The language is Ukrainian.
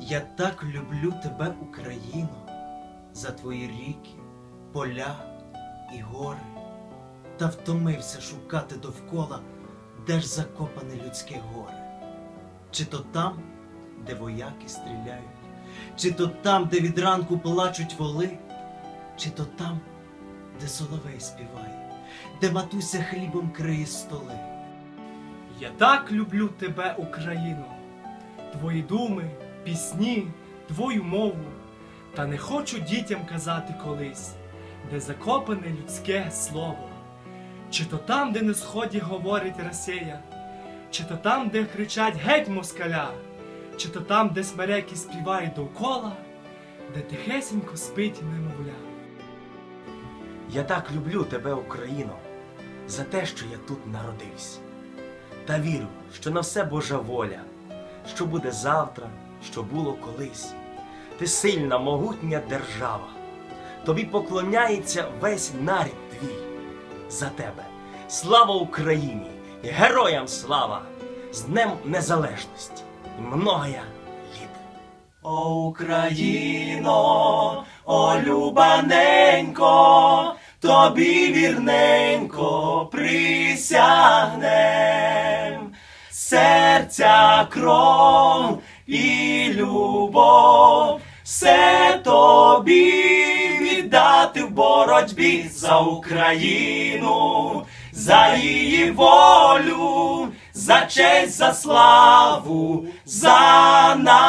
Я так люблю тебе, Україно, за твої ріки, поля і гори, та втомився шукати довкола, де ж закопане людське горе. Чи то там, де вояки стріляють, чи то там, де від ранку плачуть воли, чи то там, де соловей співає, де матуся хлібом криє столи. Я так люблю тебе, Україно, твої думи, пісні, твою мову. Та не хочу дітям казати колись, де закопане людське слово. Чи то там, де на сході говорить Росія, чи то там, де кричать геть москаля, чи то там, де смереки співають довкола, де тихесенько спить немовля. Я так люблю тебе, Україно, за те, що я тут народився. Та вірю, що на все Божа воля, що буде завтра, що було колись. Ти сильна, могутня держава. Тобі поклоняється весь нарід твій. За тебе. Слава Україні! і Героям слава! З Днем Незалежності! І многоя літ! О, Україно, о любаненько, тобі вірненько присягнем, серця кров і любов, все тобі віддати в боротьбі за Україну, за її волю, за честь, за славу, за народ.